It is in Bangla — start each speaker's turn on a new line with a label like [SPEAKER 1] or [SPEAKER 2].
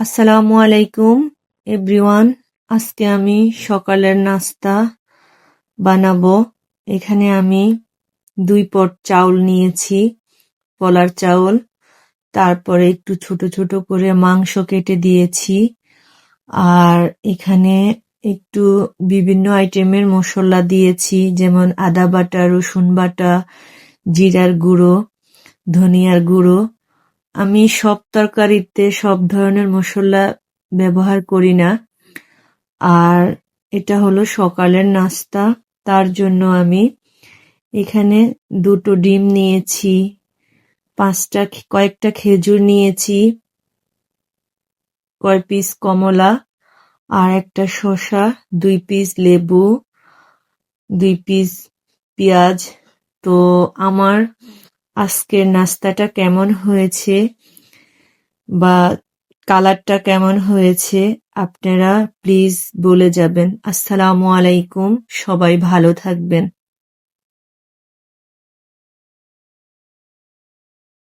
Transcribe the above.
[SPEAKER 1] আসসালামু আলাইকুম, এভরিওয়ান। আজকে আমি সকালের নাস্তা বানাবো। এখানে আমি দুই পট চাউল নিয়েছি পলার চাউল। তারপরে একটু ছোট ছোট করে মাংস কেটে দিয়েছি। আর এখানে একটু বিভিন্ন আইটেমের মশলা দিয়েছি, যেমন আদা বাটা, রসুন বাটা, জিরার গুঁড়ো, ধনিয়ার গুঁড়ো। আমি সব তরকারিতে সব ধরনের মশলা ব্যবহার করি না। আর এটা হলো সকালের নাস্তা। তার জন্য আমি এখানে দুটো ডিম নিয়েছি, পাঁচটা কয়েকটা খেজুর নিয়েছি, কয় পিস কমলা আর একটা শসা, দুই পিস লেবু, দুই পিস পেঁয়াজ। তো আমার আজকের নাস্তাটা কেমন হয়েছে বা কালারটা কেমন হয়েছে আপনারা প্লিজ বলে যাবেন। আসসালামু আলাইকুম, সবাই ভালো থাকবেন।